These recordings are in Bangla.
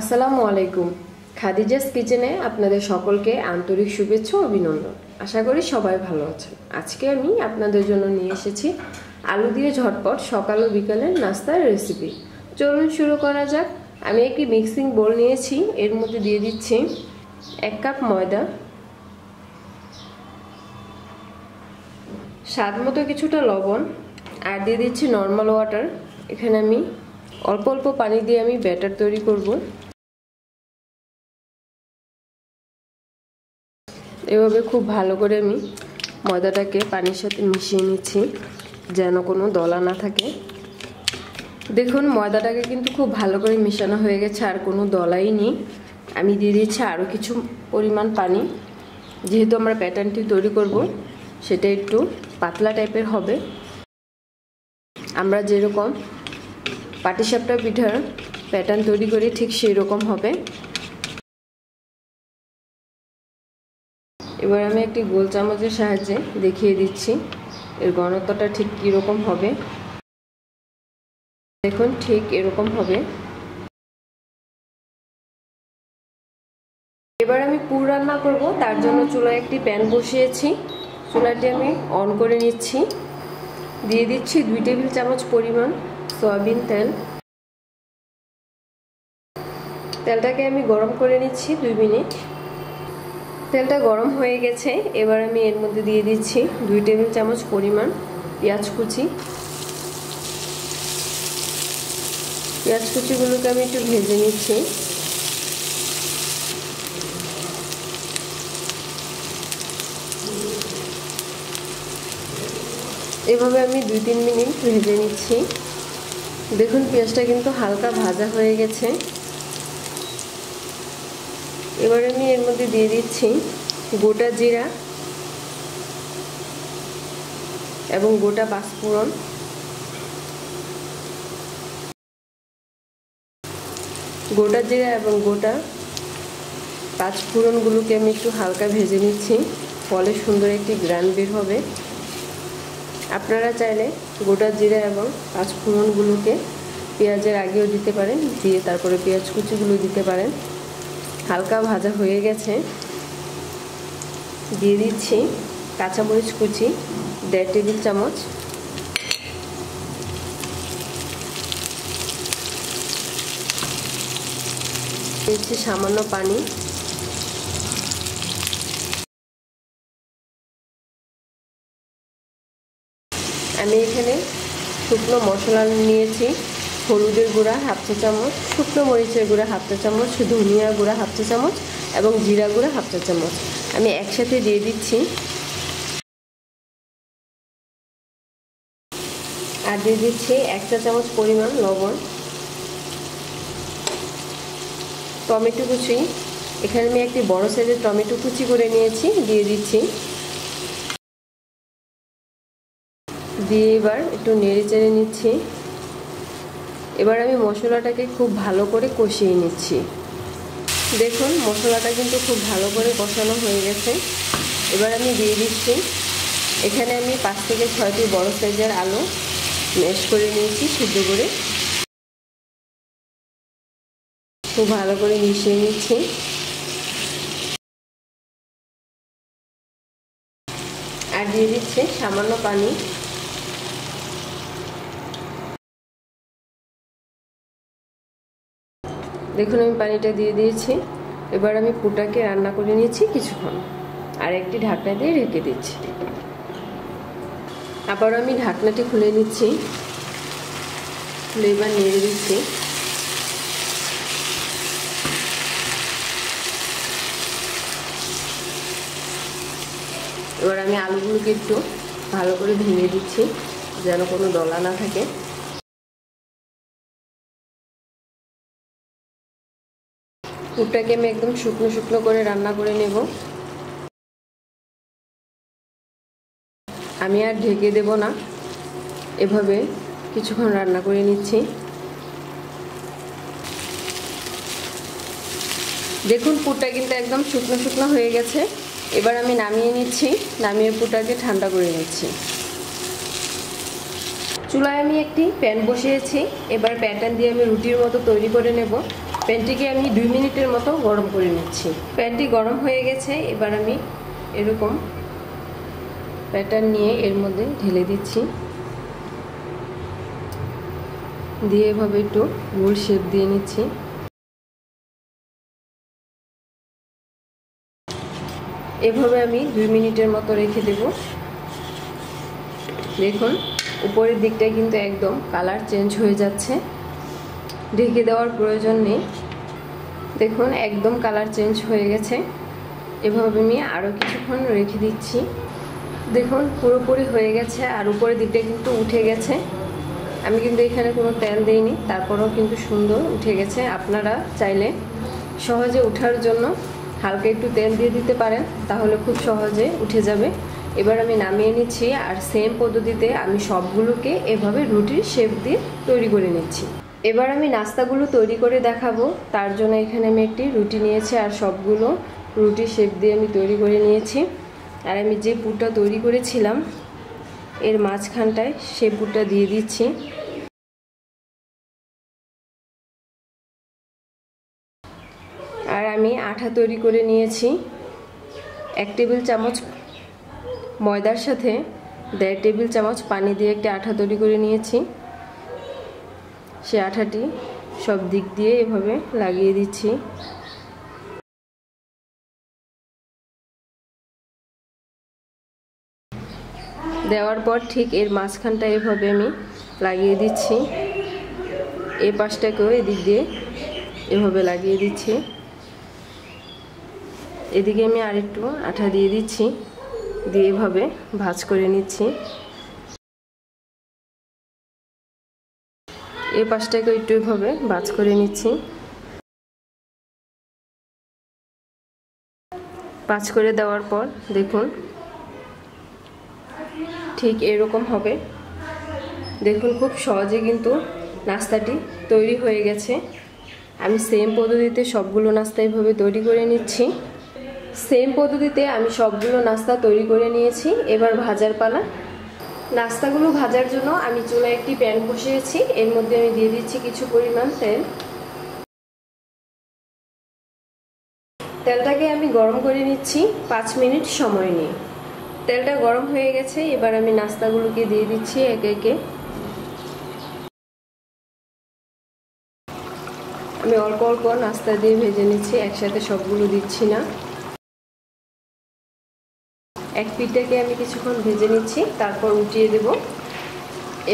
আসসালামু আলাইকুম। খাদিজাস কিচেনে আপনাদের সকলকে আন্তরিক শুভেচ্ছা অভিনন্দন। আশা করি সবাই ভালো আছেন। আজকে আমি আপনাদের জন্য নিয়ে এসেছি আলু দিয়ে ঝটপট সকাল ও বিকালের নাস্তার রেসিপি চলুন শুরু করা যাক। আমি একটি মিক্সিং বোল নিয়েছি। এর মধ্যে দিয়ে দিচ্ছি এক কাপ ময়দা। স্বাদ মতো কিছুটা লবণ। আর দিয়ে দিচ্ছি নর্মাল ওয়াটার এখানে আমি অল্প অল্প পানি দিয়ে আমি ব্যাটার তৈরি করব। এভাবে খুব ভালো করে আমি ময়দাটাকে পানির সাথে মিশিয়ে নিচ্ছি, যেন কোনো দলা না থাকে। দেখুন, ময়দাটাকে কিন্তু খুব ভালো করে মেশানো হয়ে গেছে, আর কোনো দলাই নেই। আমি দিয়ে দিচ্ছি আরও কিছু পরিমাণ পানি। যেহেতু আমরা প্যাটার্নটি তৈরি করব, সেটা একটু পাতলা টাইপের হবে। আমরা যেরকম পাটিসাপটা পিঠার প্যাটার্ন তৈরি করি, ঠিক সেই রকম হবে। এবার আমি একটি গোল চামচের সাহায্যে দেখিয়ে দিচ্ছি। এর ঘনত্বটা ঠিক কীরকম হবে? দেখুন, ঠিক এরকম হবে। এবার আমি পুর রান্না করব। তার জন্য চুলায় একটি প্যান বসিয়েছি। চুলাটি আমি অন করে নিচ্ছি। দিয়ে দিচ্ছি দুই টেবিল চামচ পরিমাণ সয়াবিন তেল। তেলটাকে আমি গরম করে নিচ্ছি দুই মিনিট। তেলটা গরম হয়ে গেছে। এবার আমি এর মধ্যে দিয়ে দিচ্ছি দুই টেবিল চামচ পরিমাণ পেঁয়াজ কুচি। পেঁয়াজ কুচিগুলোকে আমি একটু ভেজে নিচ্ছি। এভাবে আমি দুই তিন মিনিট ভেজে নিচ্ছি। দেখুন, পেঁয়াজটা কিন্তু হালকা ভাজা হয়ে গেছে। এবার আমি এর মধ্যে দিয়ে দিচ্ছি গোটা জিরা এবং গোটা পাঁচফোড়ন গোটা জিরা এবং গোটা পাঁচফোড়নগুলোকে আমি একটু হালকা ভেজে নিচ্ছি, ফলে সুন্দর একটি গ্রান বের হবে। আপনারা চাইলে গোটা জিরা এবং পাঁচফোড়নগুলোকে পেঁয়াজের আগেও দিতে পারেন, দিয়ে তারপরে পেঁয়াজ কুচিগুলো দিতে পারেন। হালকা ভাজা হয়ে গেছে। দিয়ে দিচ্ছি কাঁচামরিচ কুচি, দেড় টেবিল চামচ। দিচ্ছি সামান্য পানি। আমি এখানে শুকনো মশলা নিয়েছি। হলুদের গুঁড়া হাফ চা চামচ, শুকনো মরিচের গুঁড়া হাফ চা চামচ ধনিয়া গুঁড়া হাফ চা চামচ এবং জিরা গুঁড়া হাফ চা চামচ। আমি একসাথে দিয়ে দিচ্ছি। আর দিয়ে দিচ্ছি এক চা চামচ পরিমাণ লবণ, টমেটো কুচি। এখানে আমি একটি বড় সাইজের টমেটো কুচি করে নিয়েছি, দিয়ে দিচ্ছি। দিয়ে এবার একটু নেড়ে চেড়ে নিচ্ছি। এবার আমি মশলাটাকে খুব ভালো করে কষিয়ে নিচ্ছি। দেখুন, মশলাটা কিন্তু খুব ভালো করে কষানো হয়ে গেছে। এবার আমি দিয়ে দিচ্ছি। এখানে আমি পাঁচ থেকে ছয়টি বড় সাইজের আলু ম্যাশ করে নিয়েছি সিদ্ধ করে। খুব ভালো করে মিশিয়ে নিচ্ছি। আর দিয়ে দিচ্ছে সামান্য পানি। দেখুন, আমি পানিটা দিয়ে দিয়েছি। এবার আমি পুটাকে রান্না করে নিয়েছি কিছুক্ষণ। আর একটি ঢাকনা দিয়ে রেখে দিচ্ছি। আবার আমি ঢাকনাটি খুলে নিচ্ছি। খুলে এবার নেড়ে দিচ্ছি। এবার আমি আলুগুলোকে একটু ভালো করে ভেঙে দিচ্ছি, যেন কোনো দলা না থাকে। পুরটাকে আমি একদম শুকনো শুকনো করে রান্না করে নেব। আমি আর ঢেকে দেব না। এভাবে কিছুক্ষণ রান্না করে নিচ্ছি। দেখুন, পুরটা কিন্তু একদম শুকনো শুকনো হয়ে গেছে। এবার আমি নামিয়ে নিচ্ছি, নামিয়ে পুরটাকে ঠান্ডা করে নিচ্ছি। চুলায় আমি একটি প্যান বসিয়েছি। এবার প্যানটা দিয়ে আমি রুটির মতো তৈরি করে নেব। প্যানটিকে আমি দুই মিনিটের মতো গরম করে নিচ্ছি। প্যানটি গরম হয়ে গেছে, এবার আমি এরকম প্যাটার্ন নিয়ে এর মধ্যে ঢেলে দিচ্ছি। দিয়ে এভাবে একটু গোল শেপ দিয়ে নিচ্ছি। এভাবে আমি দুই মিনিটের মতো রেখে দেব। দেখুন, উপরের দিকটা কিন্তু একদম কালার চেঞ্জ হয়ে যাচ্ছে। ঢেকে দেওয়ার প্রয়োজন নেই। দেখুন, একদম কালার চেঞ্জ হয়ে গেছে। এভাবে আমি আরও কিছুক্ষণ রেখে দিচ্ছি। দেখুন, পুরোপুরি হয়ে গেছে আর উপরের দিকটা কিন্তু উঠে গেছে। আমি কিন্তু এখানে কোনো তেল দিইনি, তারপরেও কিন্তু সুন্দর উঠে গেছে। আপনারা চাইলে সহজে উঠার জন্য হালকা একটু তেল দিয়ে দিতে পারেন, তাহলে খুব সহজে উঠে যাবে। এবার আমি নামিয়ে নিচ্ছি আর সেম পদ্ধতিতে আমি সবগুলোকে এভাবে রুটির শেপ দিয়ে তৈরি করে নিচ্ছি। এবার আমি নাস্তাগুলো তৈরি করে দেখাবো। তার জন্য এখানে আমি একটি রুটি নিয়েছি আর সবগুলো রুটি শেপ দিয়ে আমি তৈরি করে নিয়েছি। আর আমি যে পুরটা তৈরি করেছিলাম, এর মাঝখানটায় সে পুরটা দিয়ে দিচ্ছি। আর আমি আঠা তৈরি করে নিয়েছি। এক টেবিল চামচ ময়দার সাথে দেড় টেবিল চামচ পানি দিয়ে একটি আঠা তৈরি করে নিয়েছি। সে আঠাটি সব দিক দিয়ে এভাবে লাগিয়ে দিচ্ছি। দেওয়ার পর ঠিক এর মাঝখানটা এভাবে আমি লাগিয়ে দিচ্ছি। এই পাশটাকেও এদিক দিয়ে এভাবে লাগিয়ে দিচ্ছি। এদিকে আমি আরেকটু আঠা দিয়ে দিচ্ছি, দিয়ে এভাবে ভাজ করে নিচ্ছি। এই পাশটাকে একটু এভাবে ভাজ করে নিচ্ছি। ভাজ করে দেওয়ার পর দেখুন, ঠিক এরকম হবে। দেখুন খুব সহজে কিন্তু নাস্তাটি তৈরি হয়ে গেছে। আমি সেম পদ্ধতিতে সবগুলো নাস্তা এইভাবে তৈরি করে নিচ্ছি। সেম পদ্ধতিতে আমি সবগুলো নাস্তা তৈরি করে নিয়েছি। এবার ভাজার পালা নাস্তাগুলো ভাজার জন্য আমি চুলায় একটি প্যান বসিয়েছি। এর মধ্যে আমি দিয়ে দিচ্ছি কিছু পরিমাণ তেল। তেলটাকে আমি গরম করে নিচ্ছি পাঁচ মিনিট সময় নিয়ে। তেলটা গরম হয়ে গেছে, এবার আমি নাস্তাগুলোকে দিয়ে দিচ্ছি একে একে। আমি অল্প অল্প নাস্তা দিয়ে ভেজে নিচ্ছি, একসাথে সবগুলো দিচ্ছি না। এক পিঠটাকে আমি কিছুক্ষণ ভেজে নিচ্ছি, তারপর উল্টিয়ে দেব।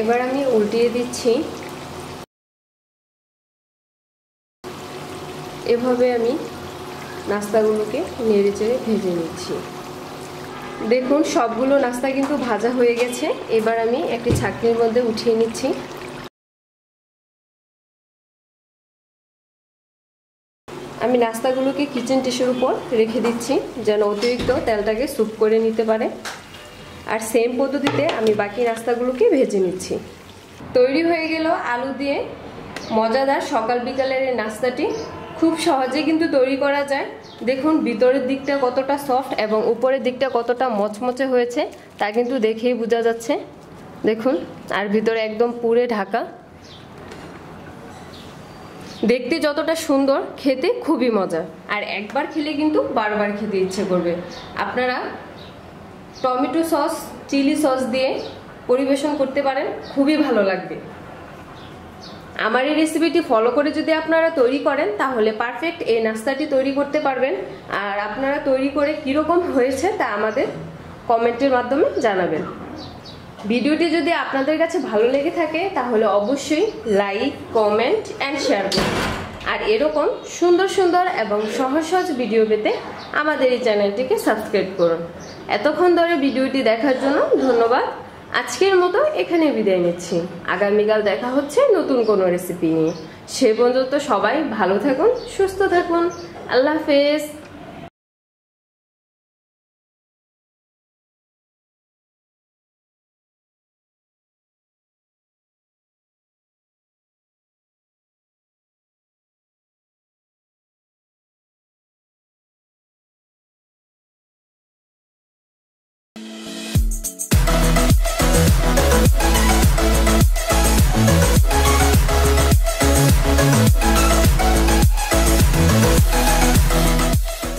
এবার আমি উল্টিয়ে দিচ্ছি। এভাবে আমি নাস্তাগুলোকে নেড়ে চেড়ে ভেজে নিচ্ছি। দেখুন, সবগুলো নাস্তা কিন্তু ভাজা হয়ে গেছে। এবার আমি একটি ছাকনির মধ্যে উঠিয়ে নিচ্ছি। আমি নাস্তাগুলোকে কিচেন টিস্যুর উপর রেখে দিচ্ছি, যেন অতিরিক্ত তেলটাকে স্যুপ করে নিতে পারে। আর সেম পদ্ধতিতে আমি বাকি নাস্তাগুলোকে ভেজে নিচ্ছি। তৈরি হয়ে গেল আলু দিয়ে মজাদার সকাল বিকালের এই নাস্তাটি। খুব সহজে কিন্তু তৈরি করা যায়। দেখুন, ভিতরের দিকটা কতটা সফট এবং উপরের দিকটা কতটা মচমচে হয়েছে, তা কিন্তু দেখেই বোঝা যাচ্ছে। দেখুন, আর ভিতরে একদম পুরে ঢাকা। দেখতে যতটা সুন্দর, খেতে খুবই মজা আর একবার খেলে কিন্তু বারবার খেতে ইচ্ছে করবে। আপনারা টমেটো সস, চিলি সস দিয়ে পরিবেশন করতে পারেন, খুবই ভালো লাগবে। আমার এই রেসিপিটি ফলো করে যদি আপনারা তৈরি করেন, তাহলে পারফেক্ট এই নাস্তাটি তৈরি করতে পারবেন। আর আপনারা তৈরি করে কীরকম হয়েছে তা আমাদের কমেন্টের মাধ্যমে জানাবেন। ভিডিওটি যদি আপনাদের কাছে ভালো লেগে থাকে, তাহলে অবশ্যই লাইক, কমেন্ট অ্যান্ড শেয়ার করুন। আর এরকম সুন্দর সুন্দর এবং সহজ সহজ ভিডিও পেতে আমাদের এই চ্যানেলটিকে সাবস্ক্রাইব করুন। এতক্ষণ ধরে ভিডিওটি দেখার জন্য ধন্যবাদ। আজকের মতো এখানে বিদায় নিচ্ছি। আগামীকাল দেখা হচ্ছে নতুন কোনো রেসিপি নিয়ে। সে পর্যন্ত সবাই ভালো থাকুন, সুস্থ থাকুন। আল্লাহ হাফেজ।